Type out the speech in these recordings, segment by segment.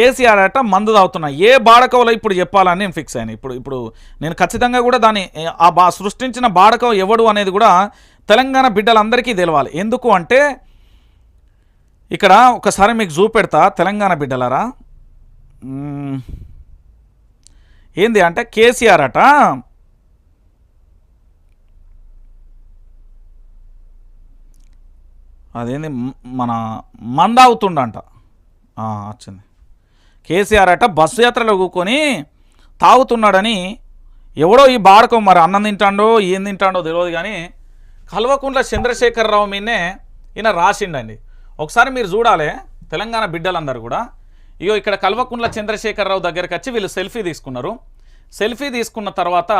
కేసీఆర్ అట మందు తాగుతున్నా. ఏ బాడకవలో ఇప్పుడు చెప్పాలని నేను ఫిక్స్ అయ్యాను. ఇప్పుడు ఇప్పుడు నేను ఖచ్చితంగా కూడా దాన్ని ఆ బా సృష్టించిన బాడకవ ఎవడు అనేది కూడా తెలంగాణ బిడ్డలందరికీ తెలవాలి. ఎందుకు అంటే ఇక్కడ ఒకసారి మీకు చూపెడతా తెలంగాణ బిడ్డలారా. ఏంది అంటే కేసీఆర్ అట అదేంది మన మందావుతుండంట. వచ్చింది. కేసీఆర్ అట బస్సు యాత్రలో కూకొని తాగుతున్నాడని ఎవడో ఈ బాడకం మరి అన్నం తింటాడో ఏం తింటాడో తెలియదు కానీ కల్వకుంట్ల చంద్రశేఖరరావు మీనే ఈయన రాసిండండి. ఒకసారి మీరు చూడాలి తెలంగాణ బిడ్డలందరూ కూడా. ఇగో ఇక్కడ కల్వకుంట్ల చంద్రశేఖరరావు దగ్గరికి వచ్చి వీళ్ళు సెల్ఫీ తీసుకున్నారు. సెల్ఫీ తీసుకున్న తర్వాత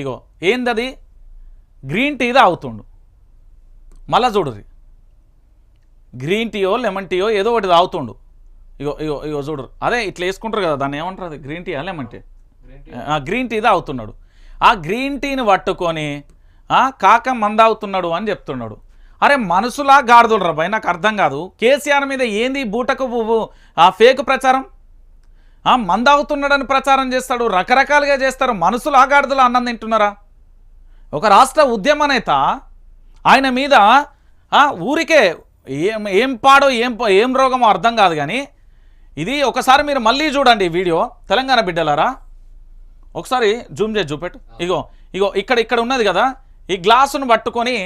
ఇగో ఏందది? గ్రీన్ టీ తాగుతుండు. మళ్ళా చూడుర్రి. గ్రీన్ టీయో లెమన్ టీయో ఏదో ఒకటి తాగుతుండు. ఇగో ఇగో ఇగో చూడరు అదే ఇట్లా వేసుకుంటారు కదా దాన్ని ఏమంటారు అది? గ్రీన్ టీ ఆ గ్రీన్ టీ తాగుతున్నాడు ఆ గ్రీన్ టీని పట్టుకొని కాక మందాగుతున్నాడు అని చెప్తున్నాడు. అరే మనసులా గాడిదలు భయ్ నాకు అర్థం కాదు. కేసీఆర్ మీద ఏంది బూటకు ఆ ఫేక్ ప్రచారం? ఆ మందాగుతున్నాడని ప్రచారం చేస్తాడు రకరకాలుగా చేస్తారు మనసులు ఆగాడుదలు అన్నం తింటున్నారా? ఒక రాష్ట్ర ఉద్యమ నేత ఆయన మీద ఊరికే ఏం ఏం పాడో ఏం ఏం రోగమో అర్థం కాదు కానీ ఇది ఒకసారి మీరు మళ్ళీ చూడండి ఈ వీడియో తెలంగాణ బిడ్డలారా. ఒకసారి జూమ్ చేసి చూపెట్టు. ఇగో ఇగో ఇక్కడ ఇక్కడ ఉన్నది కదా ఈ గ్లాసును పట్టుకొని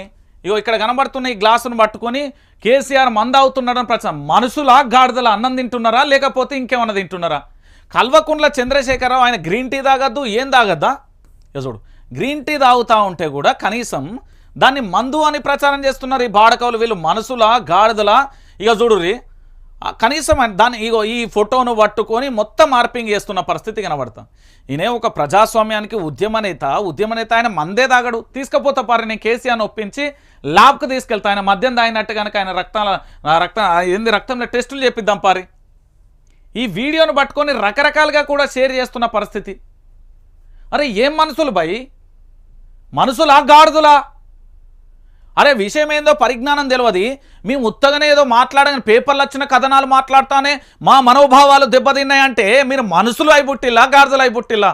ఇగో ఇక్కడ కనబడుతున్న ఈ గ్లాసును పట్టుకొని కేసీఆర్ మందావుతున్నాడని ప్రశ్న. ప్రచారం మనుషులా గాడిదల అన్నం తింటున్నారా లేకపోతే ఇంకేమన్నా తింటున్నారా? కల్వకుండ్ల చంద్రశేఖరరావు ఆయన గ్రీన్ టీ తాగద్దు ఏం తాగద్దా? ఇక చూడు గ్రీన్ టీ తాగుతూ ఉంటే కూడా కనీసం దాన్ని మందు అని ప్రచారం చేస్తున్నారు ఈ బాడకవులు వీళ్ళు. మనసులా గాడిదలా. ఇక చూడు రీ కనీసం ఆయన దాన్ని ఇగో ఈ ఫోటోను పట్టుకొని మొత్తం మార్పింగ్ చేస్తున్న పరిస్థితి కనబడతాం. ఈయనే ఒక ప్రజాస్వామ్యానికి ఉద్యమ నేత. ఉద్యమ నేత ఆయన మందే తాగడు. తీసుకపోతా పారని నేను కేసీఆర్ని ఒప్పించి ల్యాబ్కి తీసుకెళ్తా. ఆయన మద్యం తాగినట్టు కనుక ఆయన రక్తాల రక్త ఏంది రక్తంలో టెస్టులు చేపిద్దాం పారి. ఈ వీడియోను పట్టుకొని రకరకాలుగా కూడా షేర్ చేస్తున్న పరిస్థితి. అరే ఏం మనసులు భయ్ మనసులా గాడుదులా? అరే విషయం ఏందో పరిజ్ఞానం తెలియదు మేము ఉత్తగానే ఏదో మాట్లాడని పేపర్లు వచ్చిన కథనాలు మాట్లాడుతానే మా మనోభావాలు దెబ్బతిన్నాయంటే మీరు మనసులు అయిబుట్టిల్లా గాడిదలు అయిబుట్టిల్లా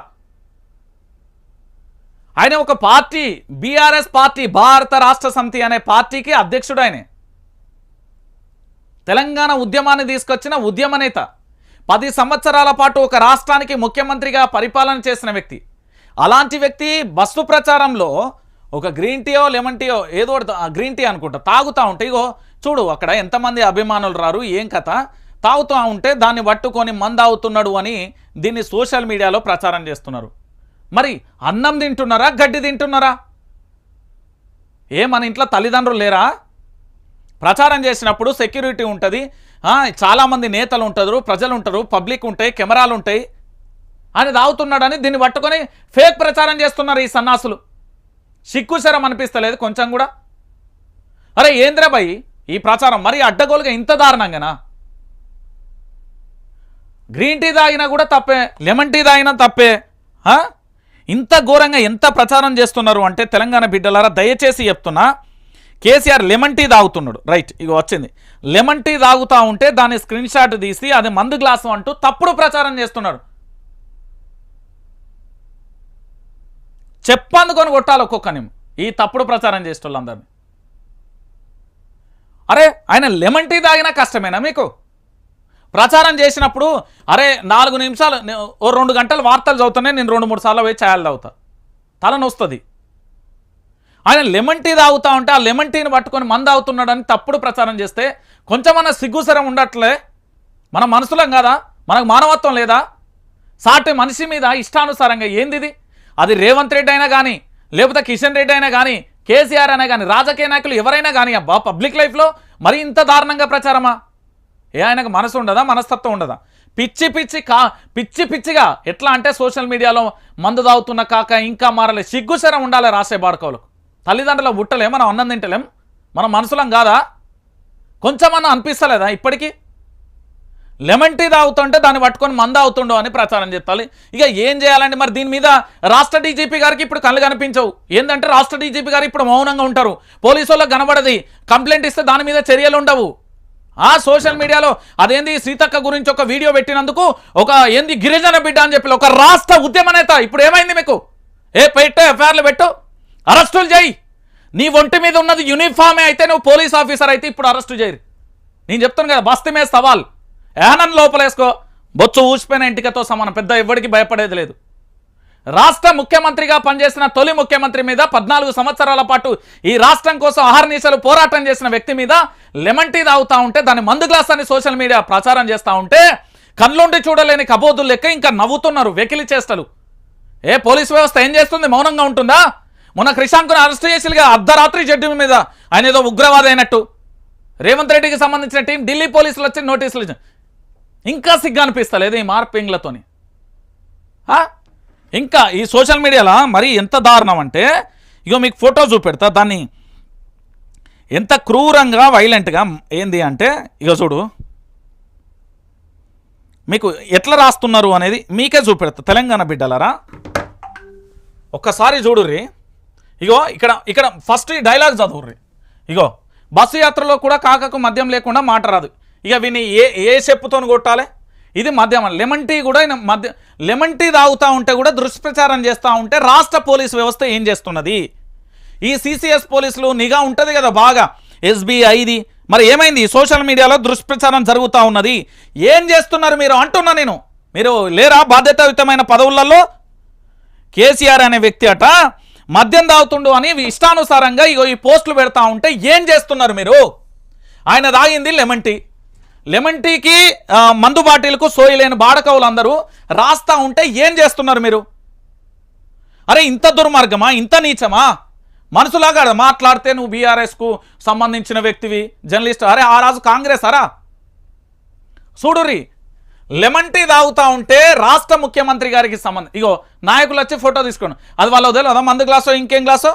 ఆయన ఒక పార్టీ బీఆర్ఎస్ పార్టీ భారత రాష్ట్ర సమితి అనే పార్టీకి అధ్యక్షుడు ఆయనే. తెలంగాణ ఉద్యమాన్ని తీసుకొచ్చిన ఉద్యమ నేత పది సంవత్సరాల పాటు ఒక రాష్ట్రానికి ముఖ్యమంత్రిగా పరిపాలన చేసిన వ్యక్తి. అలాంటి వ్యక్తి బస్సు ప్రచారంలో ఒక గ్రీన్ టీయో లెమన్ టీయో ఏదో ఒకటి గ్రీన్ టీ అనుకుంటా. తాగుతూ ఉంటే ఇగో చూడు అక్కడ ఎంతమంది అభిమానులు రారు ఏం కథ? తాగుతూ ఉంటే దాన్ని పట్టుకొని మంద అవుతున్నాడు అని దీన్ని సోషల్ మీడియాలో ప్రచారం చేస్తున్నారు. మరి అన్నం తింటున్నారా గడ్డి తింటున్నారా? ఏ మన ఇంట్లో తల్లిదండ్రులు లేరా? ప్రచారం చేసినప్పుడు సెక్యూరిటీ ఉంటుంది. చాలామంది నేతలు ఉంటారు ప్రజలు ఉంటారు పబ్లిక్ ఉంటాయి కెమెరాలు ఉంటాయి. అని తాగుతున్నాడని దీన్ని పట్టుకొని ఫేక్ ప్రచారం చేస్తున్నారు ఈ సన్నాసులు. సిగ్గుశరం అనిపిస్తలేదు కొంచెం కూడా. అరే ఏంద్రబాయ్ ఈ ప్రచారం మరి అడ్డగోలుగా ఇంత దారుణంగానా? గ్రీన్ టీ తాగినా కూడా తప్పే లెమన్ టీ తాగినా తప్పే ఇంత ఘోరంగా ఎంత ప్రచారం చేస్తున్నారు అంటే తెలంగాణ బిడ్డలారా దయచేసి చెప్తున్నా కేసీఆర్ లెమన్ టీ తాగుతున్నాడు. రైట్ ఇక వచ్చింది. లెమన్ టీ తాగుతూ ఉంటే దాన్ని స్క్రీన్ షాట్ తీసి అది మందు గ్లాసు అంటూ తప్పుడు ప్రచారం చేస్తున్నాడు. చెప్పందుకొని కొట్టాలి ఒక్కొక్కని ఈ తప్పుడు ప్రచారం చేసేటోళ్ళందరినీ. అరే ఆయన లెమన్ టీ తాగినా కష్టమేనా మీకు? ప్రచారం చేసినప్పుడు అరే నాలుగు నిమిషాలు ఓ రెండు గంటలు వార్తలు చదువుతానే నేను రెండు మూడు సార్లు పోయి ఛాయలు తాగుతా. తలనొస్తుంది ఆయన లెమన్ టీ తాగుతా ఉంటే ఆ లెమన్ టీని పట్టుకొని మంద అవుతున్నాడని తప్పుడు ప్రచారం చేస్తే కొంచెమన్నా సిగ్గుసరం ఉండట్లే? మన మనసులం కదా? మనకు మానవత్వం లేదా? సాటి మనిషి మీద ఇష్టానుసారంగా ఏంది ఇది అది రేవంత్ రెడ్డి అయినా కానీ లేకపోతే కిషన్ రెడ్డి అయినా కానీ కేసీఆర్ అయినా కానీ రాజకీయ నాయకులు ఎవరైనా కానీ అబ్బా పబ్లిక్ లైఫ్లో మరి ఇంత దారుణంగా ప్రచారమా? ఏ ఆయనకు మనసు ఉండదా మనస్తత్వం ఉండదా? పిచ్చి పిచ్చి కా పిచ్చి పిచ్చిగా ఎట్లా అంటే సోషల్ మీడియాలో మందు తాగుతున్న కాక ఇంకా మారలే సిగ్గుశరం ఉండాలి రాసే బాడకవులకు తల్లిదండ్రులు పుట్టలే మనం అన్నం తింటలేం? మనం మనసులం కాదా? కొంచెమన్నా అనిపిస్తలేదా ఇప్పటికీ? లెమన్ టీ తాగుతుంటే దాన్ని పట్టుకొని మంద అవుతుండో అని ప్రచారం చేస్తాలి. ఇక ఏం చేయాలండి? మరి దీని మీద రాష్ట్ర డీజీపీ గారికి ఇప్పుడు కళ్ళు కనిపించవు. ఏంటంటే రాష్ట్ర డీజీపీ గారు ఇప్పుడు మౌనంగా ఉంటారు. పోలీసు వాళ్ళకి కనబడది. కంప్లైంట్ ఇస్తే దాని మీద చర్యలు ఉండవు. ఆ సోషల్ మీడియాలో అదేంది సీతక్క గురించి ఒక వీడియో పెట్టినందుకు ఒక ఏంది గిరిజన బిడ్డ అని చెప్పి ఒక రాష్ట్ర ఉద్యమ నేత. ఇప్పుడు ఏమైంది మీకు? ఏ పెట్టు ఎఫ్ఐఆర్లు పెట్టు. అరెస్టులు చేయి. నీ ఒంటి మీద ఉన్నది యూనిఫామే అయితే నువ్వు పోలీస్ ఆఫీసర్ అయితే ఇప్పుడు అరెస్టు చేయరు. నేను చెప్తాను కదా బస్తీ మీద సవాల్. ఏహనన్ లోపలేసుకో. బొచ్చు ఊసిపోయిన ఇంటికతో సమానం. పెద్ద ఎవరికి భయపడేది లేదు. రాష్ట్ర ముఖ్యమంత్రిగా పనిచేసిన తొలి ముఖ్యమంత్రి మీద పద్నాలుగు సంవత్సరాల పాటు ఈ రాష్ట్రం కోసం అహర్నిశలు పోరాటం చేసిన వ్యక్తి మీద లెమన్ టీ తాగుతా ఉంటే దాని మందు గ్లాస్ అని సోషల్ మీడియా ప్రచారం చేస్తూ ఉంటే కళ్ళుండి చూడలేని కబోదులు లెక్క ఇంకా నవ్వుతున్నారు వెకిలి చేష్టలు. ఏ పోలీసు వ్యవస్థ ఏం చేస్తుంది? మౌనంగా ఉంటుందా? మొన్న క్రిషాంకును అరెస్ట్ చేసిగా అర్ధరాత్రి జడ్జి మీద. ఆయన ఏదో ఉగ్రవాది అయినట్టు. రేవంత్ రెడ్డికి సంబంధించిన టీం ఢిల్లీ పోలీసులు వచ్చి నోటీసులు ఇచ్చారు. ఇంకా సిగ్గు అనిపిస్తలేదు ఈ మార్పింగ్లతోని ఇంకా ఈ సోషల్ మీడియాలో మరి ఎంత దారుణం అంటే ఇగో మీకు ఫోటో చూపెడతా దాన్ని ఎంత క్రూరంగా వైలెంట్గా ఏంది అంటే ఇగో చూడు. మీకు ఎట్లా రాస్తున్నారు అనేది మీకే చూపెడతా తెలంగాణ బిడ్డలరా? ఒక్కసారి చూడుర్రి. ఇగో ఇక్కడ ఇక్కడ ఫస్ట్ ఈ డైలాగ్ చదువుర్రి. ఇగో బస్సు యాత్రలో కూడా కాకకు మద్యం లేకుండా మాట రాదు. ఇక విని ఏ ఏ చెప్పుతోని కొట్టాలి? ఇది మధ్యమం లెమన్ టీ కూడా మధ్య మద్య లెమన్ టీ తాగుతూ ఉంటే కూడా దుష్ప్రచారం చేస్తూ ఉంటే రాష్ట్ర పోలీసు వ్యవస్థ ఏం చేస్తున్నది? ఈ సిసిఎస్ పోలీసులు నిఘా ఉంటుంది కదా బాగా. ఎస్బీఐది మరి ఏమైంది? సోషల్ మీడియాలో దుష్ప్రచారం జరుగుతూ ఉన్నది. ఏం చేస్తున్నారు మీరు? అంటున్నా నేను. మీరు లేరా బాధ్యతాయుతమైన పదవులలో? కేసీఆర్ అనే వ్యక్తి అట మద్యం తాగుతుండు అని ఇష్టానుసారంగా ఇగో ఈ పోస్టులు పెడతా ఉంటే ఏం చేస్తున్నారు మీరు? ఆయన తాగింది లెమన్ టీ లెమన్ టీకి మందు బాటిల్కు సోయలేని బాడకవులు అందరూ రాస్తా ఉంటే ఏం చేస్తున్నారు మీరు? అరే ఇంత దుర్మార్గమా? ఇంత నీచమా? మనసులాగా మాట్లాడితే నువ్వు బీఆర్ఎస్కు సంబంధించిన వ్యక్తివి జర్నలిస్ట్. అరే ఆ రాజు కాంగ్రెస్ అరా? చూడురి లెమన్ టీ తాగుతా ఉంటే రాష్ట్ర ముఖ్యమంత్రి గారికి సంబంధం ఇగో నాయకులు వచ్చి ఫోటో తీసుకోండి. అది వాళ్ళు అదా మందు గ్లాసో ఇంకేం గ్లాసో?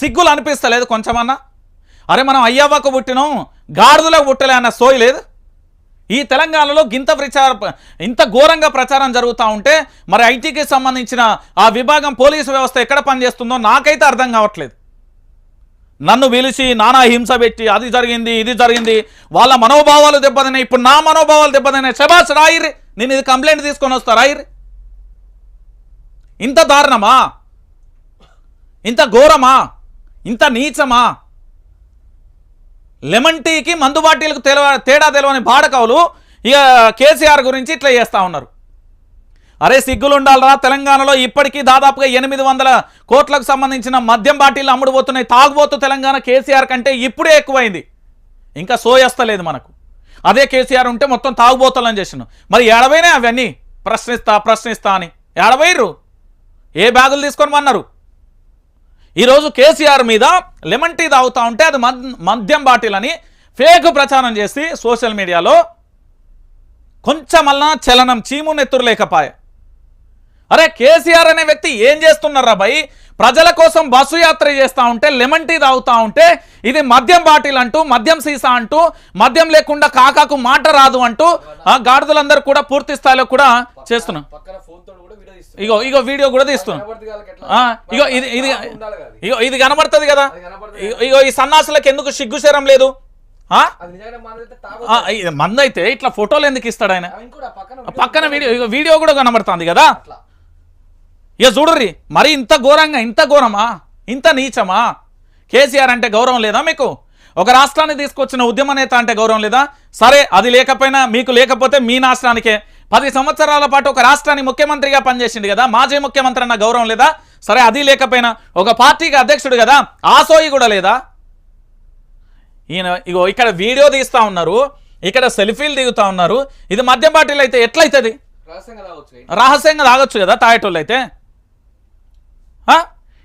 సిగ్గులు అనిపిస్తలేదు కొంచెమన్నా? అరే మనం అయ్యవ్వకు పుట్టినాం గాడిదలకు పుట్టలే అన్న సోయి లేదు? ఈ తెలంగాణలో గింత ప్రచార ఇంత ఘోరంగా ప్రచారం జరుగుతూ ఉంటే మరి ఐటీకి సంబంధించిన ఆ విభాగం పోలీసు వ్యవస్థ ఎక్కడ పనిచేస్తుందో నాకైతే అర్థం కావట్లేదు. నన్ను పిలిచి నానా హింస పెట్టి అది జరిగింది ఇది జరిగింది వాళ్ళ మనోభావాలు దెబ్బతినాయి ఇప్పుడు నా మనోభావాలు దెబ్బతినాయి శబాష్ రాయిరి నేను ఇది కంప్లైంట్ తీసుకొని వస్తా రాయిరి ఇంత దారుణమా? ఇంత ఘోరమా? ఇంత నీచమా? లెమన్ టీకి మందు బాటిల్కు తెలవ తేడా తెలవని బాడకవులు ఇక కేసీఆర్ గురించి ఇట్లా చేస్తూ ఉన్నారు. అరే సిగ్గులు ఉండాలరా తెలంగాణలో ఇప్పటికీ దాదాపుగా ఎనిమిది వందల కోట్లకు సంబంధించిన మద్యం బాటిల్ అమ్ముడుపోతున్నాయి తాగుబోతు తెలంగాణ కేసీఆర్ కంటే ఇప్పుడే ఎక్కువైంది. ఇంకా సోయస్తలేదు మనకు. అదే కేసీఆర్ ఉంటే మొత్తం తాగుబోతులని చేసిన మరి ఏడవైనా అవన్నీ? ప్రశ్నిస్తా ప్రశ్నిస్తా అని. ఏడవైర్రు? ఏ బ్యాగులు తీసుకొని మన్నారు ఈరోజు కేసీఆర్ మీద లెమన్ టీ తాగుతా ఉంటే అది మద్యం బాటిల్ అని ఫేక్ ప్రచారం చేసి సోషల్ మీడియాలో కొంచెమల్లా చలనం చీము నెత్తురు లేకపాయ. అరే కేసీఆర్ అనే వ్యక్తి ఏం చేస్తున్నారా భయ్ ప్రజల కోసం బస్సు యాత్ర చేస్తూ ఉంటే లెమన్ టీ తాగుతూ ఉంటే ఇది మద్యం బాటిల్ అంటూ మద్యం సీసా అంటూ మద్యం లేకుండా కాకాకు మాట రాదు అంటూ ఆ గాడిదలందరూ కూడా పూర్తి స్థాయిలో కూడా చేస్తున్నాం. ఇగో ఇగో వీడియో కూడా తీస్తున్నాం ఇగో ఇది ఇది. ఇగో ఇది కనబడుతుంది కదా. ఇగో- ఈ సన్నాసులకు ఎందుకు సిగ్గు శరం లేదు? మందైతే ఇట్లా ఫోటోలు ఎందుకు ఇస్తాడు ఆయన? పక్కన వీడియో ఇగో వీడియో కూడా కనబడుతుంది కదా. ఇక చూడుర్రి మరి ఇంత ఘోరంగా ఇంత ఘోరమా? ఇంత నీచమా? కేసీఆర్ అంటే గౌరవం లేదా మీకు? ఒక రాష్ట్రాన్ని తీసుకొచ్చిన ఉద్యమ నేత అంటే గౌరవం లేదా? సరే అది లేకపోయినా మీకు లేకపోతే మీ నాశనానికే. పది సంవత్సరాల పాటు ఒక రాష్ట్రాన్ని ముఖ్యమంత్రిగా పనిచేసిండు కదా మాజీ ముఖ్యమంత్రి అన్న గౌరవం లేదా? సరే అది లేకపోయినా ఒక పార్టీకి అధ్యక్షుడు కదా ఆ సోయి కూడా లేదా? ఈయన ఇగో ఇక్కడ వీడియో తీస్తా ఉన్నారు ఇక్కడ సెల్ఫీలు దిగుతా ఉన్నారు ఇది మద్యం బాటిల్ అయితే ఎట్లయితుంది? రహస్యంగా రావచ్చు రహస్యంగా తాగొచ్చు కదా తాగేటోళ్ళు అయితే?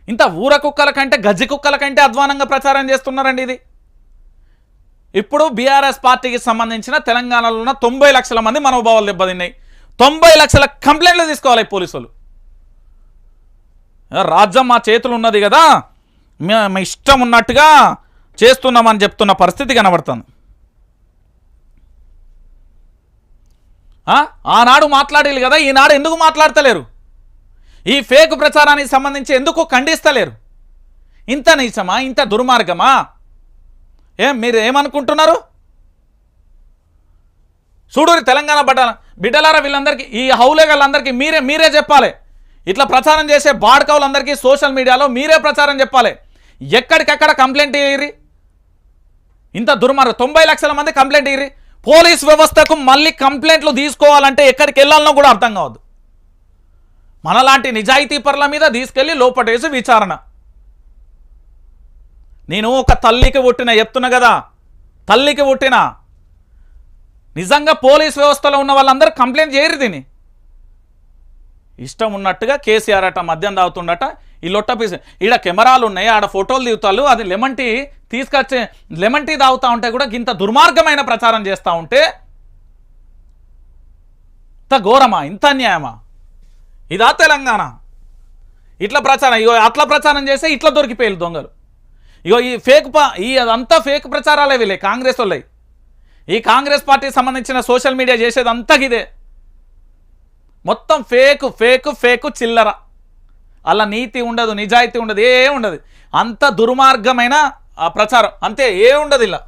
ఇంత ఊర కుక్కల కంటే గజ్జి కుక్కల కంటే అధ్వానంగా ప్రచారం చేస్తున్నారండి ఇది. ఇప్పుడు బీఆర్ఎస్ పార్టీకి సంబంధించిన తెలంగాణలో ఉన్న తొంభై లక్షల మంది మనోభావాలు దెబ్బతిన్నాయి. తొంభై లక్షల కంప్లైంట్లు తీసుకోవాలి పోలీసులు. రాజ్యం మా చేతులు ఉన్నది కదా. మేము ఇష్టం ఉన్నట్టుగా చేస్తున్నామని చెప్తున్న పరిస్థితి కనబడుతుంది. ఆనాడు మాట్లాడేది కదా ఈనాడు ఎందుకు మాట్లాడతలేరు? ఈ ఫేక్ ప్రచారానికి సంబంధించి ఎందుకు ఖండిస్తలేరు? ఇంత నీచమా? ఇంత దుర్మార్గమా? ఏం మీరు ఏమనుకుంటున్నారు? చూడూరి తెలంగాణ బట్టల బిడ్డలారా వీళ్ళందరికీ ఈ హౌలే వాళ్ళందరికీ మీరే మీరే చెప్పాలి. ఇట్లా ప్రచారం చేసే బాడ్కవులందరికీ సోషల్ మీడియాలో మీరే ప్రచారం చెప్పాలి. ఎక్కడికక్కడ కంప్లైంట్ ఇయ్యి ఇంత దుర్మార్గం. తొంభై లక్షల మంది కంప్లైంట్ ఇయ్యి పోలీస్ వ్యవస్థకు మళ్ళీ కంప్లైంట్లు తీసుకోవాలంటే ఎక్కడికి వెళ్ళాలనో కూడా అర్థం కావద్దు. మనలాంటి నిజాయితీ పరుల మీద తీసుకెళ్ళి లోపటేసి విచారణ. నేను ఒక తల్లికి పుట్టిన చెప్తున్నా కదా తల్లికి పుట్టిన. నిజంగా పోలీస్ వ్యవస్థలో ఉన్న వాళ్ళందరూ కంప్లైంట్ చేయరు దీన్ని. ఇష్టం ఉన్నట్టుగా కేసీఆర్ అట మద్యం తాగుతుండట ఈ లొట్ట పీస్. ఈడ కెమెరాలు ఉన్నాయి ఆడ ఫోటోలు దిగుతారు అది లెమన్ టీ తీసుకొచ్చే లెమన్ టీ తాగుతూ ఉంటే కూడా ఇంత దుర్మార్గమైన ప్రచారం చేస్తూ ఉంటే ఇంత ఘోరమా ఇంత అన్యాయమా? ఇదా తెలంగాణ. ఇట్లా ప్రచారం అట్లా ప్రచారం చేస్తే ఇట్లా దొరికిపోయారు దొంగలు. ఇగో ఈ ఫేక్ పా ఈ అదంతా ఫేక్ ప్రచారాలే వీళ్ళే కాంగ్రెస్ వాళ్ళవి ఈ కాంగ్రెస్ పార్టీకి సంబంధించిన సోషల్ మీడియా చేసేదంతా ఇదే. మొత్తం ఫేక్ ఫేక్ ఫేక్ చిల్లర. అలా నీతి ఉండదు నిజాయితీ ఉండదు ఏ ఉండదు. అంత దుర్మార్గమైన ఆ ప్రచారం. అంతే ఏ ఉండదు ఇలా.